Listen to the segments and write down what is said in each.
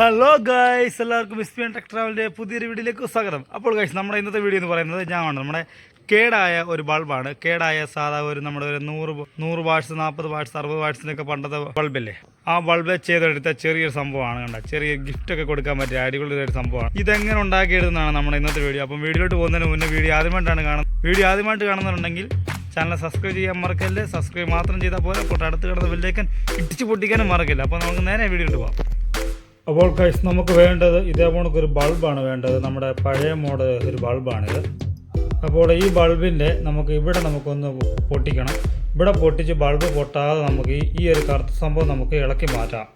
Hello guys എല്ലാവർക്കും മിസ്പിയൻ tech ട്രാവലിന്റെ പുതിയൊരു വീഡിയോയിലേക്ക് സ്വാഗതം. അപ്പോൾ ഗൈസ് നമ്മുടെ ഇന്നത്തെ വീഡിയോ എന്ന് പറയുന്നത് ഞാൻ വേണം നമ്മുടെ കേടായ ഒരു ബൾബാണ്. കേടായ സാധാ ഒരു നമ്മുടെ ഒരു നൂറ് നൂറ് വാട്ട്സ് നാൽപ്പത് വാട്ട്സ് അറുപത് വാട്ട്സിനൊക്കെ പണ്ടത്തെ ബൾബല്ലേ? ആ ബൾബ് ചെയ്തെടുത്ത ചെറിയൊരു സംഭവമാണ് കണ്ട. ചെറിയ ഗിഫ്റ്റ് ഒക്കെ കൊടുക്കാൻ പറ്റിയ അടിപൊളിയൊരു സംഭവമാണ്. ഇതെങ്ങനെ ഉണ്ടാക്കിയെടുക്കുന്നതാണ് നമ്മുടെ ഇന്നത്തെ വീഡിയോ. അപ്പം വീഡിയോയിലോട്ട് പോകുന്നതിന് മുന്നേ വീഡിയോ ആദ്യമായിട്ടാണ് കാണുന്നത്. വീഡിയോ ആദ്യമായിട്ട് കാണുന്നുണ്ടെങ്കിൽ ചാനൽ സബ്സ്ക്രൈബ് ചെയ്യാൻ മറക്കല്ലേ സബ്സ്ക്രൈബ് മാത്രം ചെയ്താൽ പോലെ അടുത്ത് കിടന്ന ബില്ലേക്കൻ ഇടിച്ച് പൊട്ടിക്കാനും മറക്കില്ല അപ്പോൾ നമുക്ക് നേരെ വീഡിയോ ഇട്ട് പോകാം അപ്പോൾ കൈസ് നമുക്ക് വേണ്ടത് ഇതേപോലെ ഒരു ബൾബാണ് വേണ്ടത്. നമ്മുടെ പഴയ മോഡൽ ഒരു ബൾബാണിത് അപ്പോൾ ഈ ബൾബിന്റെ നമുക്ക് ഇവിടെ നമുക്കൊന്ന് പൊട്ടിക്കണം. ഇവിടെ പൊട്ടിച്ച് ബൾബ് പൊട്ടാതെ നമുക്ക് ഈ ഒരു കറുത്ത സംഭവം നമുക്ക് ഇളക്കി മാറ്റാം.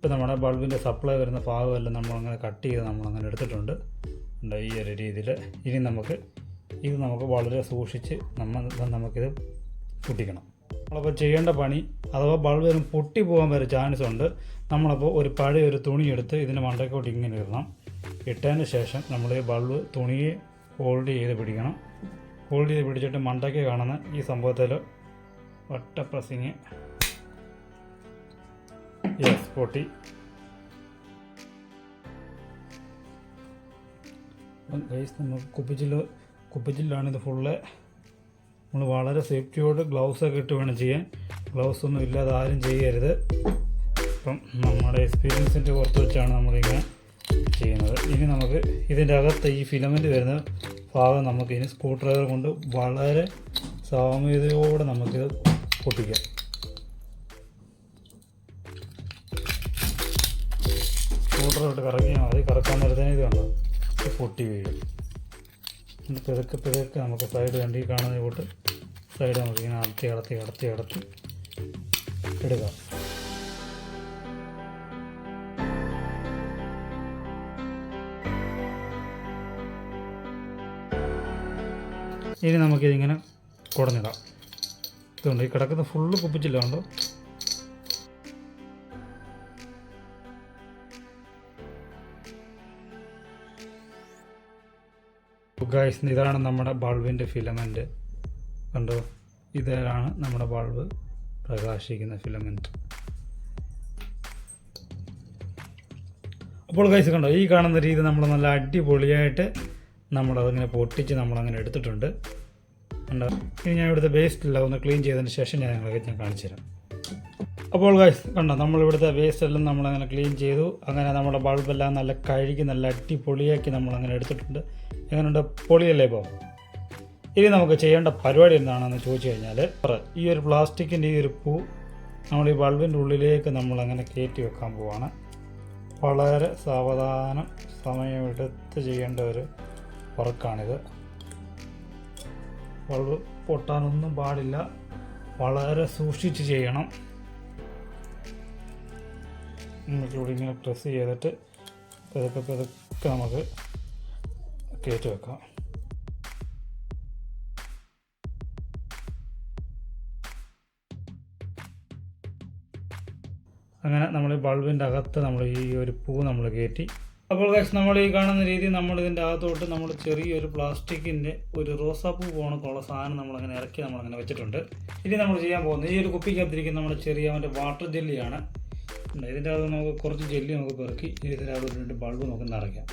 ഇപ്പോൾ നമ്മുടെ ബൾബിന്റെ സപ്ലൈ വരുന്ന ഭാഗമെല്ലാം നമ്മളങ്ങനെ കട്ട് ചെയ്ത് നമ്മളങ്ങനെ എടുത്തിട്ടുണ്ട്. ഈ ഒരു രീതിയിൽ ഇനി നമുക്ക് ഇത് നമുക്ക് വളരെ സൂക്ഷിച്ച് നമ്മൾ നമുക്കിത് പൊട്ടിക്കണം. നമ്മളപ്പോൾ ചെയ്യേണ്ട പണി അഥവാ ബൾബ് വരും പൊട്ടി പോകാൻ വരെ ചാൻസ് ഉണ്ട്. നമ്മളപ്പോൾ ഒരു പഴയ ഒരു തുണി എടുത്ത് ഇതിന്റെ മണ്ടക്കോട്ട് ഇങ്ങനെ ഇടണം. ഇട്ടതിന് ശേഷം നമ്മൾ ഈ ബൾബ് തുണിയെ ഹോൾഡ് ചെയ്ത് പിടിക്കണം. ഹോൾഡ് ചെയ്ത് പിടിച്ചിട്ട് മണ്ടയ്ക്ക് കാണുന്ന ഈ സംഭവത്തിൽ ഒറ്റ പ്രസ്സിങ് യെസ് അപ്പം ഗൈസ് നമുക്ക് കുപ്പിച്ചിൽ കുപ്പിച്ചിലാണ് ഇത് ഫുള്ള് നമ്മൾ വളരെ സേഫ്റ്റിയോട് ഗ്ലൗസ് ഒക്കെ ഇട്ട് വേണം ചെയ്യാൻ. ഗ്ലൗസ് ഒന്നും ഇല്ലാതെ ആരും ചെയ്യരുത്. അപ്പം നമ്മുടെ എക്സ്പീരിയൻസിന്റെ പുറത്ത് വെച്ചാണ് നമ്മളിങ്ങനെ ചെയ്യുന്നത്. ഇനി നമുക്ക് ഇതിന്റെ അകത്ത് ഈ ഫിലമെന്റ് വരുന്ന ഭാഗം നമുക്ക് ഇനി സ്ക്രൂ ഡ്രൈവർ കൊണ്ട് വളരെ സാമ്യതയോടെ നമുക്കിത് പൊട്ടിക്കാം. സ്കൂട്ടറിട്ട് കറക്കിയാൽ മതി. കറക്കാൻ നേരത്തേനെ ഇത് കണ്ടോ? ഇത് പൊട്ടി വീഴും. പിതക്ക് പിതക്കെ നമുക്ക് സൈഡ് വണ്ടി കാണുന്ന കൂട്ട് സൈഡ് നമുക്ക് ഇങ്ങനെ അടത്തി അടത്തി അടത്തി അടത്തി എടുക്കാം ഇനി നമുക്കിതിങ്ങനെ കുടഞ്ഞിടാം ഇതുകൊണ്ട് ഈ കിടക്കുന്ന ഫുള്ള് കുപ്പിച്ചില്ല ഉണ്ടോ ഗൈസ് ഇതാണ് നമ്മുടെ ബൾബിന്റെ ഫിലമെന്റ് കണ്ടോ? ഇതാണ് നമ്മുടെ ബൾബ് പ്രകാശിക്കുന്ന ഫിലമെന്റ് അപ്പോൾ ഗൈസ് കണ്ടോ? ഈ കാണുന്ന രീതി നമ്മൾ നല്ല അടിപൊളിയായിട്ട് നമ്മളതിങ്ങനെ പൊട്ടിച്ച് നമ്മളങ്ങനെ എടുത്തിട്ടുണ്ട്. കണ്ടോ? ഇനി ഞാൻ ഇവിടുത്തെ വേസ്റ്റ് എല്ലാം ഒന്ന് ക്ലീൻ ചെയ്തതിന് ശേഷം ഞാൻ നിങ്ങൾക്ക് ഞാൻ കാണിച്ചു തരാം. അപ്പോൾ ഗൈസ് കണ്ടോ? നമ്മൾ ഇവിടുത്തെ വേസ്റ്റ് എല്ലാം നമ്മളങ്ങനെ ക്ലീൻ ചെയ്തു. അങ്ങനെ നമ്മുടെ ബൾബെല്ലാം നല്ല കഴുകി നല്ല അടിപൊളിയാക്കി നമ്മളങ്ങനെ എടുത്തിട്ടുണ്ട്. എങ്ങനെയുണ്ട്? പൊളിയല്ലേ ഇപ്പോൾ ഇനി നമുക്ക് ചെയ്യേണ്ട പരിപാടി എന്താണെന്ന് ചോദിച്ചു കഴിഞ്ഞാൽ ഈ ഒരു പ്ലാസ്റ്റിക്കിന്റെ ഈ ഒരു പൂ നമ്മൾ ഈ ബൾബിന്റെ ഉള്ളിലേക്ക് നമ്മൾ അങ്ങനെ കയറ്റി വെക്കാൻ പോവാണ്. വളരെ സാവധാനം സമയമെടുത്ത് ചെയ്യേണ്ട ഒരു വർക്കാണിത്. ബൾബ് പൊട്ടാനൊന്നും പാടില്ല. വളരെ സൂക്ഷിച്ച് ചെയ്യണം. നമുക്ക് ഇവിടെ ഇങ്ങനെ പ്രസ് ചെയ്തിട്ട് പതുക്കെ പതുക്കെ നമുക്ക് കയറ്റി വെക്കാം അങ്ങനെ നമ്മൾ ബൾബിന്റെ അകത്ത് നമ്മൾ ഈ ഒരു പൂ നമ്മൾ കയറ്റി. അപ്പോൾ ഗൈസ് നമ്മൾ ഈ കാണുന്ന രീതി നമ്മൾ ഇതിന്റെ അകത്തോട്ട് നമ്മൾ ചെറിയൊരു പ്ലാസ്റ്റിക്കിന്റെ ഒരു റോസാപ്പൂ പോണക്കുള്ള സാധനം നമ്മളങ്ങനെ ഇറക്കി നമ്മളങ്ങനെ വെച്ചിട്ടുണ്ട്. ഇനി നമ്മൾ ചെയ്യാൻ പോകുന്നത് ഈ ഒരു കുപ്പിക്കകത്തിരിക്കുന്ന നമ്മുടെ ചെറിയ അവന്റെ വാട്ടർ ജെല്ലിയാണ്. ഇതിന്റെ അകത്ത് നമുക്ക് കുറച്ച് ജെല്ലി നമുക്ക് പെറുക്കി ഇതിന്റെ അകത്ത് രണ്ട് ബൾബ് നമുക്ക് നിറയ്ക്കാം.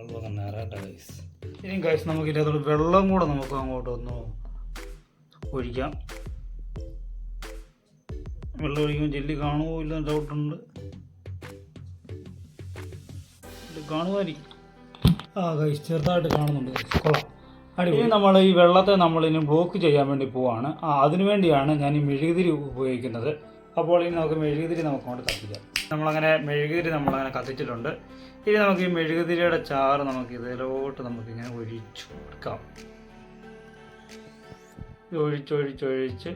ഒക്കെ നിറയട്ടെ ഗൈസ് ഇനി ഗൈസ് നമുക്ക് ഇതിന്റെ അകത്തോട്ട് വെള്ളം കൂടെ നമുക്ക് അങ്ങോട്ട് ഒന്ന് ഒഴിക്കാം. വെള്ളം ഒഴിക്കുമ്പോൾ ജെല്ലി കാണുമോ ഇല്ല ഡൗട്ടുണ്ട് കാണുമായിരിക്കും ആ ഗൈസ് ചെറുതായിട്ട് കാണുന്നുണ്ട്. കൊള്ളാം. അടിപൊളി. നമ്മൾ ഈ വെള്ളത്തെ നമ്മളിനി ബ്ലോക്ക് ചെയ്യാൻ വേണ്ടി പോവാണ്. ആ ഞാൻ ഈ മെഴുകുതിരി ഉപയോഗിക്കുന്നത്. അപ്പോൾ ഇനി നമുക്ക് മെഴുകുതിരി നമുക്ക് അങ്ങോട്ട് കത്തിക്കാം നമ്മളങ്ങനെ മെഴുകുതിരി നമ്മളങ്ങനെ കത്തിച്ചിട്ടുണ്ട്. ഇനി നമുക്ക് ഈ മെഴുകുതിരിയുടെ ചാറ് നമുക്ക് ഇതിലോട്ട് നമുക്കിങ്ങനെ ഒഴിച്ചു കൊടുക്കാം. ഒഴിച്ചൊഴിച്ചൊഴിച്ച്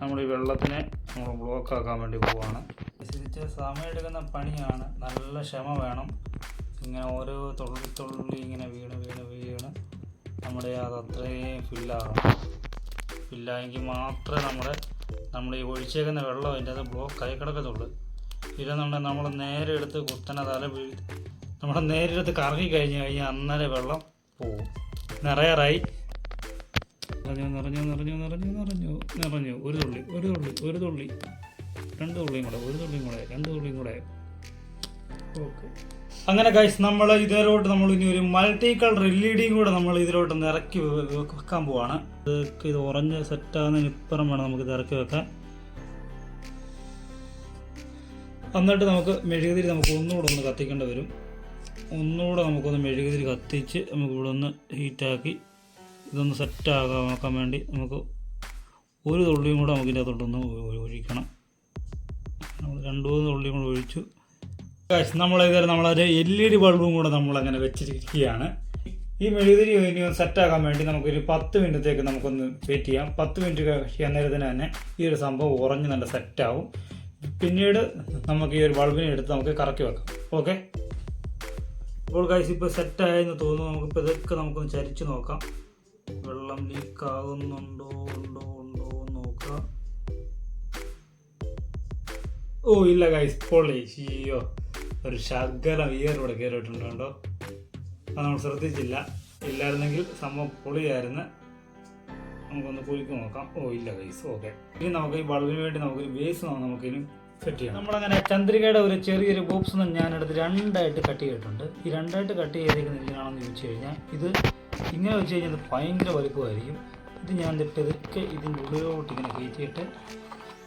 നമ്മൾ ഈ വെള്ളത്തിനെ നമ്മൾ ബ്ലോക്ക് ആക്കാൻ വേണ്ടി പോവാണ്. സമയം എടുക്കുന്ന പണിയാണ്. നല്ല ക്ഷമ വേണം. ഇങ്ങനെ ഓരോ തുള്ളി തുള്ളി ഇങ്ങനെ വീണ് വീണ് വീണ് നമ്മുടെ അത് അത്രയും ഫില്ലാകണം ഫില്ലായെങ്കിൽ മാത്രമേ നമ്മുടെ നമ്മൾ ഈ ഒഴിച്ചേക്കുന്ന വെള്ളം അതിന്റെ അത് ബ്ലോക്ക് ആയി കിടക്കത്തുള്ളൂ. ഇല്ലെന്നുണ്ടെങ്കിൽ നമ്മൾ നേരെ എടുത്ത് കുത്തനെ തല വീ നമ്മൾ നേരെ എടുത്ത് കറങ്ങി കഴിഞ്ഞ് കഴിഞ്ഞാൽ അന്നേരം വെള്ളം പോവും. നിറയാറായി. നിറഞ്ഞു നിറഞ്ഞു നിറഞ്ഞു നിറഞ്ഞു നിറഞ്ഞു നിറഞ്ഞു. ഒരു തുള്ളി ഒരു തുള്ളി ഒരു തുള്ളി. രണ്ട് തുള്ളിയും കൂടെ ഒരു തുള്ളിയും കൂടെ രണ്ട് തുള്ളിയും കൂടെ. ഓക്കെ. അങ്ങനെ ഗൈസ് നമ്മൾ ഇതിലോട്ട് നമ്മൾ ഇനി ഒരു മൾട്ടി കളർ എൽ ഇ ഡിയും കൂടെ നമ്മൾ ഇതിലോട്ട് ഒന്ന് ഇറക്കി വെക്കാൻ പോവാണ്. ഇത് ഇത് ഉറഞ്ഞ് സെറ്റാകുന്നതിന് ഇപ്പുറം വേണം നമുക്ക് ഇത് ഇറക്കി വെക്കാൻ. എന്നിട്ട് നമുക്ക് മെഴുകുതിരി നമുക്ക് ഒന്നുകൂടെ ഒന്ന് കത്തിക്കേണ്ടി വരും. ഒന്നുകൂടെ നമുക്കൊന്ന് മെഴുകുതിരി കത്തിച്ച് നമുക്ക് ഇവിടെ ഒന്ന് ഹീറ്റാക്കി ഇതൊന്ന് സെറ്റ് ആക്കാൻ വേണ്ടി നമുക്ക് ഒരു തുള്ളിയും കൂടെ നമുക്ക് അകത്തോട്ടൊന്ന് ഒഴിക്കണം. നമ്മൾ രണ്ട് മൂന്ന് തുള്ളിയും കൂടെ ഒഴിച്ചു. നമ്മൾ ഇതുവരെ നമ്മളൊരു എൽ ഇ ഡി ബൾബും കൂടെ നമ്മൾ അങ്ങനെ വെച്ചിരിക്കുകയാണ്. ഈ മെഴുകുതിരി ഇനി സെറ്റാക്കാൻ വേണ്ടി നമുക്കൊരു പത്ത് മിനിറ്റത്തേക്ക് നമുക്കൊന്ന് വെയിറ്റ് ചെയ്യാം. പത്ത് മിനിറ്റ് കഴിയാൻ നേരത്തിന് തന്നെ ഈ ഒരു സംഭവം ഉറഞ്ഞ് നല്ല സെറ്റാവും പിന്നീട് നമുക്ക് ഈ ഒരു ബൾബിനെ എടുത്ത് നമുക്ക് കറക്കി വെക്കാം. ഓക്കെ അപ്പോൾ ഗൈസ് ഇപ്പോൾ സെറ്റായെന്ന് തോന്നുന്നു. നമുക്കിപ്പോൾ ഇതൊക്കെ നമുക്കൊന്ന് ചരിച്ച് നോക്കാം. വെള്ളം ലീക്ക് ആകുന്നുണ്ടോ ഉണ്ടോ ഉണ്ടോ നോക്കാം. ഓ ഇല്ല ഗൈസ് പൊള്ളി അയ്യോ ഒരു ശകലം ഇയറിവിടെ കയറിയിട്ടുണ്ട് കയറിയിട്ടുണ്ടോ അത് നമ്മൾ ശ്രദ്ധിച്ചില്ല. ഇല്ലായിരുന്നെങ്കിൽ സംഭവം പൊളിയായിരുന്നു. നമുക്കൊന്ന് കുലുക്കി നോക്കാം. ഓ ഇല്ല ഗൈസ് ഓക്കെ ഇനി നമുക്ക് ഈ ബൾബിന് വേണ്ടി നമുക്കൊരു ബേസ് നമുക്കിനി സെറ്റ് ചെയ്യാം നമ്മളങ്ങനെ ചന്ദ്രികയുടെ ഒരു ചെറിയൊരു ബോക്സ് ഞാനെടുത്ത് രണ്ടായിട്ട് കട്ട് ചെയ്തിട്ടുണ്ട്. ഈ രണ്ടായിട്ട് കട്ട് ചെയ്തിരിക്കുന്ന എന്തിനാണെന്ന് ചോദിച്ചു കഴിഞ്ഞാൽ ഇത് ഇങ്ങനെ വെച്ച് കഴിഞ്ഞാൽ ഇത് ഭയങ്കര വലുപ്പമായിരിക്കും. ഇത് ഞാൻ ഇതൊക്കെ ഇതിന്റെ ഉള്ളിലോട്ട് ഇങ്ങനെ കയറ്റിയിട്ട്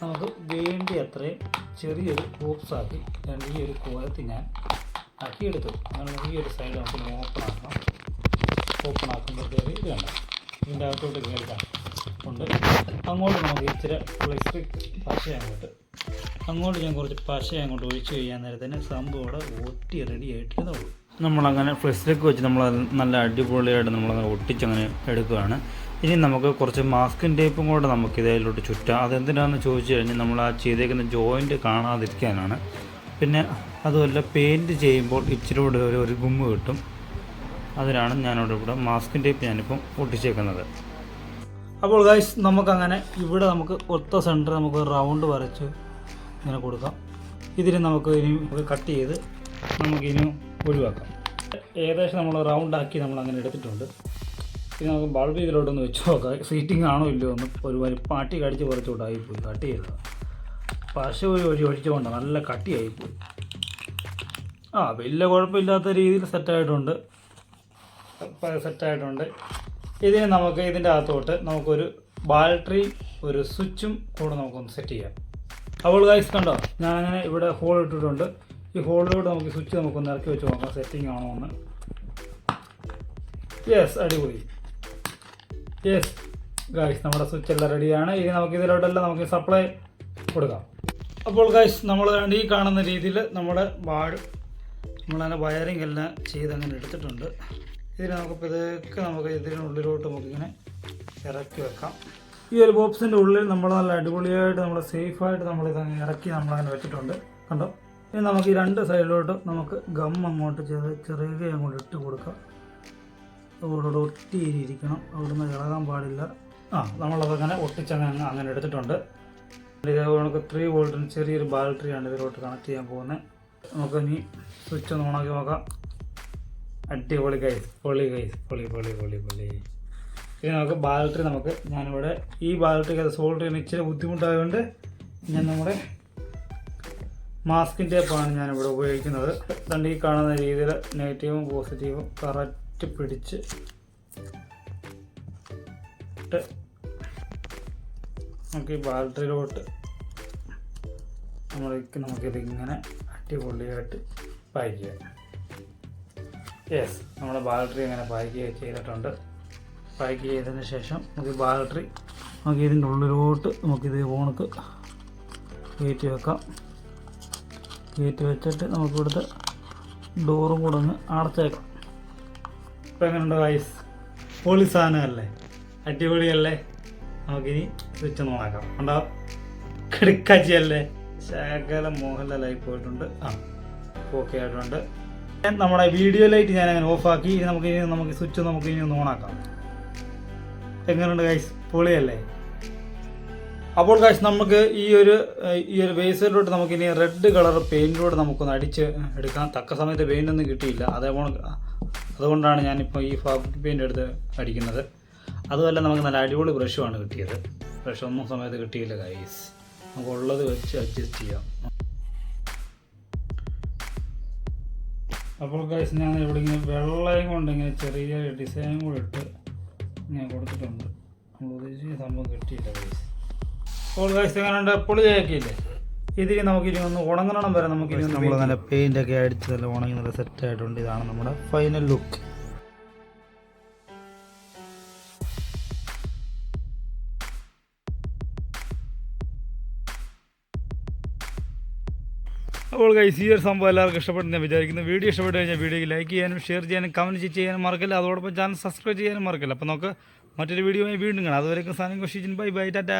നമുക്ക് വേണ്ടി അത്രയും ചെറിയൊരു ബോക്സ് ആക്കി രണ്ട് ഈ ഒരു കോലത്തിൽ ഞാൻ ആക്കി എടുത്തു അങ്ങനെ ഈ ഒരു സൈഡ് നമുക്ക് ഓപ്പൺ ആക്കണം. ഓപ്പൺ ആക്കുമ്പോഴത്തേക്ക് ഇത് വേണ്ട ഇതിന്റെ അകത്തോട്ട് കയറിക്കാം ഉണ്ട്. അങ്ങോട്ട് നമുക്ക് ഇച്ചിരി ഇലക്ട്രിക് പശ അങ്ങോട്ട്. അങ്ങോട്ട് ഞാൻ കുറച്ച് പശ അങ്ങോട്ട് ഒഴിച്ച് കഴിയാൻ നേരത്തിന് സംഭവം ഇവിടെ ഒട്ടി റെഡി ആയിട്ടിരുന്നുള്ളൂ നമ്മളങ്ങനെ ഫ്ലെക്സിലേക്ക് വെച്ച് നമ്മൾ നല്ല അടിപൊളിയായിട്ട് നമ്മളങ്ങനെ ഒട്ടിച്ചങ്ങനെ എടുക്കുകയാണ് ഇനി നമുക്ക് കുറച്ച് മാസ്കിൻ ടേപ്പും കൂടെ നമുക്ക് ഇതിലോട്ട് ചുറ്റാം. അതെന്തിനാണെന്ന് ചോദിച്ചു കഴിഞ്ഞാൽ നമ്മൾ ആ ചെയ്തേക്കുന്ന ജോയിന്റ് കാണാതിരിക്കാനാണ്. പിന്നെ അതുമല്ല പെയിന്റ് ചെയ്യുമ്പോൾ ഇച്ചിരി കൂടെ ഒരു ഒരു ഗുമ്മ് കിട്ടും. അതിനാണ് ഞാനിവിടെ ഇവിടെ മാസ്കിൻ ടേപ്പ് ഞാനിപ്പം ഒട്ടിച്ചേക്കുന്നത്. അപ്പോൾ ഗൈസ് നമുക്കങ്ങനെ ഇവിടെ നമുക്ക് ഒത്ത സെന്റർ നമുക്ക് റൗണ്ട് വരച്ച്. ഇങ്ങനെ കൊടുക്കാം. ഇതിന് നമുക്ക് ഇനി കട്ട് ചെയ്ത് നമുക്കിനി ഒഴിവാക്കാം. ഏകദേശം നമ്മൾ റൗണ്ടാക്കി നമ്മൾ അങ്ങനെ എടുത്തിട്ടുണ്ട്. ഇനി നമുക്ക് ബൾബ് ഇതിലോട്ടൊന്ന് വെച്ച് നോക്കാം. സീറ്റിംഗ് ആണോ ഇല്ലയോ ഒന്ന് ഒരു വരി പാട്ടി കടിച്ച് കുറച്ചുകൂടായി പോയി കട്ട് ചെയ്തത്. പശ ഒരു ഒഴി ഒഴിച്ചുകൊണ്ട് നല്ല കട്ടിയായിപ്പോയി ആ വലിയ കുഴപ്പമില്ലാത്ത രീതിയിൽ സെറ്റായിട്ടുണ്ട് സെറ്റായിട്ടുണ്ട് ഇതിന് നമുക്ക് ഇതിന്റെ അകത്തോട്ട് നമുക്കൊരു ബാറ്ററി ഒരു സ്വിച്ചും കൂടെ നമുക്കൊന്ന് സെറ്റ് ചെയ്യാം. അപ്പോൾ ഗൈസ് കണ്ടോ ഞാനങ്ങനെ ഇവിടെ ഹോൾ ഇട്ടിട്ടുണ്ട്. ഈ ഹോളിലൂടെ നമുക്ക് സ്വിച്ച് നമുക്കൊന്ന് ഇറക്കി വെച്ച് നോക്കാം സെറ്റിംഗ് ആണോ എന്ന്. യെസ് അടിപൊളി. യെസ് ഗൈസ് നമ്മുടെ സ്വിച്ച് എല്ലാം റെഡിയാണ് ഇനി നമുക്ക് ഇതിലോട്ടെല്ലാം നമുക്ക് സപ്ലൈ കൊടുക്കാം. അപ്പോൾ ഗൈസ് നമ്മൾ ഈ കാണുന്ന രീതിയിൽ നമ്മുടെ വാഴ് നമ്മളതിന്റെ വയറിംഗ് എല്ലാം ചെയ്ത് അങ്ങനെ എടുത്തിട്ടുണ്ട്. ഇതിന് നമുക്ക് പതുക്കെ നമുക്ക് ഇതിനുള്ളിലോട്ട് നമുക്കിങ്ങനെ ഇറക്കി വെക്കാം. ഈ ഒരു ബോക്സിന്റെ ഉള്ളിൽ നമ്മൾ നല്ല അടിപൊളിയായിട്ട് നമ്മൾ സേഫായിട്ട് നമ്മളിത് ഇറക്കി നമ്മളങ്ങനെ വെച്ചിട്ടുണ്ട്. കണ്ടോ? ഇനി നമുക്ക് ഈ രണ്ട് സൈഡിലോട്ട് നമുക്ക് ഗം അങ്ങോട്ട് ചെറിയ ചെറിയ അങ്ങോട്ട് ഇട്ട് കൊടുക്കാം. അവരോട് ഒട്ടിയിരിക്കണം അവിടുന്ന് ഇളകാൻ പാടില്ല. ആ നമ്മളതങ്ങനെ ഒട്ടിച്ചങ്ങനെ അങ്ങ് അങ്ങനെ എടുത്തിട്ടുണ്ട്. ഇത് നമുക്ക് ത്രീ വോൾട്ടിന് ചെറിയൊരു ബാറ്ററിയാണ് ഇതിലോട്ട് കണക്ട് ചെയ്യാൻ പോകുന്നത്. നമുക്ക് ഇനി സ്വിച്ച് ഒന്ന് ഓണാക്കി നോക്കാം. അടിപൊളി കൈസ് പൊളി കൈസ് പൊളി പൊളി പൊളി പൊളി. ഇനി നമുക്ക് ബാറ്ററി നമുക്ക് ഞാനിവിടെ ഈ ബാലറ്ററി അത് സോൾവ് ചെയ്യാൻ ഇച്ചിരി ബുദ്ധിമുട്ടായതുകൊണ്ട് ഞാൻ നമ്മുടെ മാസ്കിൻ ടേപ്പാണ് ഞാനിവിടെ ഉപയോഗിക്കുന്നത്. രണ്ട് ഈ കാണുന്ന രീതിയിൽ നെഗറ്റീവും പോസിറ്റീവും കറക്റ്റ് പിടിച്ച് നമുക്ക് ഈ ബാറ്ററിയിലോട്ട് നമ്മൾ നമുക്കിതിങ്ങനെ അടിപൊളിയായിട്ട് ചെയ്യാം. യെസ് നമ്മൾ ബാറ്ററി അങ്ങനെ പാക്ക് ചെയ്തിട്ടുണ്ട്. പാക്ക് ചെയ്തതിന് ശേഷം നമുക്ക് ബാറ്ററി നമുക്ക് ഇതിന്റെ ഉള്ളിലോട്ട് നമുക്കിത് ഫോണക്ക് കയറ്റി വെക്കാം. കയറ്റി വെച്ചിട്ട് നമുക്ക് ഇവിടുത്തെ ഡോറും കൂടെ ഒന്ന് അടച്ചേക്കാം. ഇപ്പം എങ്ങനെയുണ്ട് വൈസ് പൊളി സാധനമല്ലേ? അടിപൊളിയല്ലേ? നമുക്കിനി സ്വിച്ച് ഓണാക്കാം ഉണ്ടോ കിടക്കാച്ചിയല്ലേ? ശകല മോഹൻലാലായി പോയിട്ടുണ്ട്. ആ ഓക്കെ ആയിട്ടുണ്ട്. നമ്മുടെ വീഡിയോ ലൈറ്റ് ഞാൻ അങ്ങനെ ഓഫാക്കി ഇനി നമുക്ക് ഇനി നമുക്ക് സ്വിച്ച് നമുക്ക് ഇനി ഒന്ന് ഓണാക്കാം എങ്ങനെയുണ്ട് ഗൈസ് പൊളിയല്ലേ? അപ്പോൾ ഗൈസ് നമുക്ക് ഈ ഒരു ഈ ഒരു ബേസിലോട്ട് നമുക്ക് ഇനി റെഡ് കളർ പെയിന്റിലൂടെ നമുക്കൊന്ന് അടിച്ച് എടുക്കാം. തക്ക സമയത്ത് പെയിന്റ് ഒന്നും കിട്ടിയില്ല. അതേപോലെ അതുകൊണ്ടാണ് ഞാനിപ്പോൾ ഈ ഫാബ്രിക് പെയിന്റ് എടുത്ത് അടിക്കുന്നത്. അതുമല്ല നമുക്ക് നല്ല അടിപൊളി ബ്രഷുമാണ് കിട്ടിയത്. ബ്രഷ് ഒന്നും സമയത്ത് കിട്ടിയില്ല ഗൈസ് നമുക്ക് ഉള്ളത് വെച്ച് അഡ്ജസ്റ്റ് ചെയ്യാം. അപ്പോൾ ഗൈസ് ഞാൻ ഇവിടെ ഇങ്ങനെ വെള്ളയും കൊണ്ട് ഇങ്ങനെ ചെറിയ ഡിസൈൻ കൂടെ ഇട്ട് ഞാൻ കൊടുത്തിട്ടുണ്ട്. നമ്മൾ ഉദ്ദേശിച്ച സംഭവം കിട്ടിയില്ല ഗൈസ് അപ്പോൾ ഗൈസ് എങ്ങനെയുണ്ട്? പൊളിയാക്കിയില്ലേ? ഇതിന് നമുക്ക് ഇനി ഒന്ന് ഉണങ്ങണം വരെ നമുക്ക് ഇനി നമ്മൾ നല്ല പെയിന്റ് ഒക്കെ അടിച്ച് നല്ല ഉണങ്ങി നല്ല സെറ്റ് ആയിട്ടുണ്ട്. ഇതാണ് നമ്മുടെ ഫൈനൽ ലുക്ക് അപ്പോൾ ഗൈസ് ഈ ഒരു സംഭവം എല്ലാവർക്കും ഇഷ്ടപ്പെട്ടു ഞാൻ വിചാരിക്കുന്നു. വീഡിയോ ഇഷ്ടപ്പെട്ട് കഴിഞ്ഞാൽ വീഡിയോയ്ക്ക് ലൈക്ക് ചെയ്യാനും ഷെയർ ചെയ്യാനും കമന്റ് ചെയ്യാനും മറക്കില്ല? അതോടൊപ്പം ചാനൽ സബ്സ്ക്രൈബ് ചെയ്യാനും മറക്കില്ല? അപ്പോൾ നമുക്ക് മറ്റൊരു വീഡിയോയുമായി വീണ്ടും കാണാം. അതുവരെയൊക്കെ സാധനം കൊഷിച്ചിന് ബൈ ബൈ ടാറ്റാ.